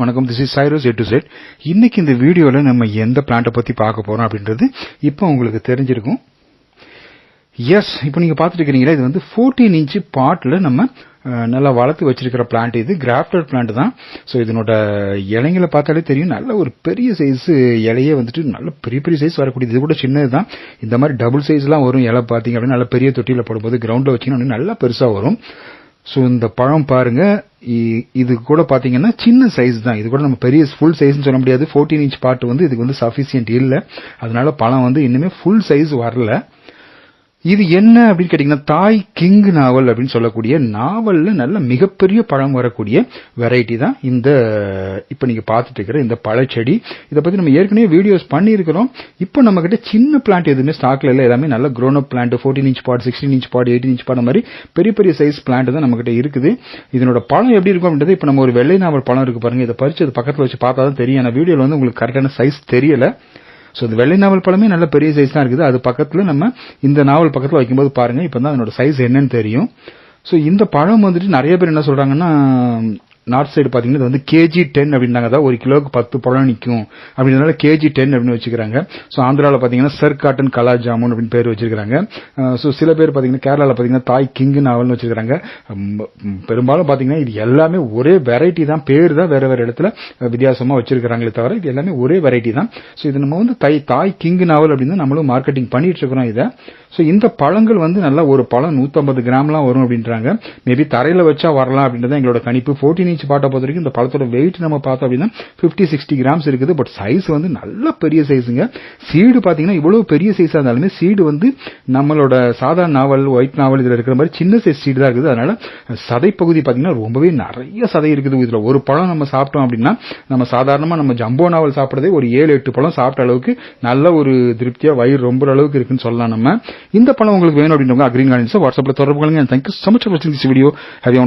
வணக்கம். This is Cyrus A to Z இன்னைக்கு இந்த வீடியோவில் நம்ம எந்த பிளான்ட்டை பற்றி பார்க்க போகிறோம் அப்படின்றது இப்போ உங்களுக்கு தெரிஞ்சிருக்கும். எஸ் இப்போ நீங்கள் பார்த்துட்டு இருக்கிறீங்களா இது வந்து ஃபோர்டீன் இன்ச்சு பாட்டில் நம்ம நல்லா வளர்த்து வச்சிருக்கிற பிளான்ட் இது. கிராஃப்டட் பிளான்ட் தான். ஸோ இதனோட இலைங்களை பார்த்தாலே தெரியும். நல்ல ஒரு பெரிய சைஸ் இலையே வந்துட்டு நல்ல பெரிய பெரிய சைஸ் வரக்கூடியது. இது கூட சின்னது தான். இந்த மாதிரி டபுள் சைஸ்லாம் வரும். இலை பார்த்தீங்க அப்படின்னா நல்ல பெரிய தொட்டியில் போடும்போது கிரவுண்டில் வச்சிங்கன்னா நல்லா பெருசாக வரும். ஸோ இந்த பழம் பாருங்க. இ- இது கூட பாத்தீங்கன்னா சின்ன சைஸ் தான். இது கூட நம்ம பெரிய ஃபுல் சைஸ்னு சொல்ல முடியாது. 14 இன்ச் பார்ட் வந்து இதுக்கு வந்து சஃபிசியன்ட் இல்லை. அதனால பழம் வந்து இன்னுமே ஃபுல் சைஸ் வரல. இது என்ன அப்படின்னு கேட்டீங்கன்னா தாய் கிங் நாவல் அப்படின்னு சொல்லக்கூடிய நாவல்ல நல்ல மிகப்பெரிய பழம் வரக்கூடிய வெரைட்டி தான் இந்த இப்ப நீங்க பார்த்துட்டு இருக்கிற இந்த பழச்செடி. இதை பத்தி நம்ம ஏற்கனவே வீடியோஸ் பண்ணியிருக்கிறோம். இப்போ நம்ம கிட்ட சின்ன பிளான்ட் எதுவுமே ஸ்டாக்ல இல்லை. எல்லாமே நல்ல grown up plant 14 inch pot sixteen inch pot eighteen inch pot மாதிரி பெரிய பெரிய சைஸ் பிளான்ட் தான் நம்ம கிட்ட இருக்குது. இதனோட பழம் எப்படி இருக்கும் அப்படின்றது இப்போ நம்ம ஒரு வெள்ளை நாவல் பழம் இருக்கு பாருங்க. இதை பறிச்சு அது பக்கத்துல வச்சு பார்த்தா தான் தெரியும். ஆனா வீடியோல வந்து உங்களுக்கு கரெக்டான சைஸ் தெரியல. ஸோ இந்த வெள்ளை நாவல் பழமே நல்ல பெரிய சைஸ் தான் இருக்குது. அது பக்கத்தில் நம்ம இந்த நாவல் பக்கத்தில் வைக்கும்போது பாருங்கள் இப்போ தான் அதனோட சைஸ் என்னன்னு தெரியும். ஸோ இந்த பழம் வந்துட்டு நிறைய பேர் என்ன சொல்கிறாங்கன்னா நார்த் சைடு பார்த்தீங்கன்னா இது வந்து கேஜி டென் அப்படின்னாங்க. அதாவது ஒரு கிலோவுக்கு பத்து பழம் நிற்கும் அப்படின்றதுனால கேஜி டென் அப்படின்னு வச்சுக்கிறாங்க. ஸோ ஆந்திராவில் பார்த்தீங்கன்னா சர் காட்டன் கலா ஜாமுன் அப்படின்னு பேர் வச்சிருக்காங்க ஸோ சில பேர் பார்த்தீங்கன்னா கேரளாவில் பார்த்தீங்கன்னா தாய் கிங் நாவல்னு வச்சிருக்காங்க பெரும்பாலும் பார்த்தீங்கன்னா இது எல்லாமே ஒரே வெரைட்டி தான். பேர் தான் வேற வேற இடத்துல வித்தியாசமாக வச்சிருக்கிறாங்களே தவிர இது எல்லாமே ஒரே வெரைட்டி தான். ஸோ இது நம்ம வந்து தை தாய் கிங் நாவல் அப்படின்னு நம்மளும் மார்க்கெட்டிங் பண்ணிட்டு இருக்கிறோம் இதை. ஸோ இந்த பழங்கள் வந்து நல்லா ஒரு பழம் 150 கிராம்லாம் வரும் அப்படின்றாங்க. மேபி தரையில் வச்சா வரலாம் அப்படின்றத எங்களோட கணிப்பு. 14 இன்ச் பாட்டை பொறுத்த வரைக்கும் இந்த பழத்தோட வெயிட் நம்ம பார்த்தோம் அப்படின்னா 50 சிக்ஸ்டி கிராம்ஸ் இருக்குது. பட் சைஸ் வந்து நல்ல பெரிய சைஸுங்க சீடு பார்த்தீங்கன்னா இவ்வளவு பெரிய சைஸாக இருந்தாலுமே சீடு வந்து நம்மளோட சாதாரண நாவல் ஒயிட் நாவல் இதில் இருக்கிற மாதிரி சின்ன சைஸ் சீடு தான் இருக்குது. அதனால சதை பகுதி பாத்தீங்கன்னா ரொம்பவே நிறைய சதை இருக்குது இதில். ஒரு பழம் நம்ம சாப்பிட்டோம் அப்படின்னா நம்ம சாதாரணமாக நம்ம ஜம்போ நாவல் சாப்பிட்றதே ஒரு ஏழு எட்டு பழம் சாப்பிட்ட அளவுக்கு நல்ல ஒரு திருப்தியாக வயிறு ரொம்ப அளவுக்கு இருக்குன்னு சொல்லலாம் நம்ம. இந்த பழம் உங்களுக்கு வேணும் அப்படின்றவங்க அக்ரீன் கார்டன்ஸ் வாட்ஸ்அப்பில் தொடர்பு கொள்ளுங்க. Thank you so much for watching this video. Have you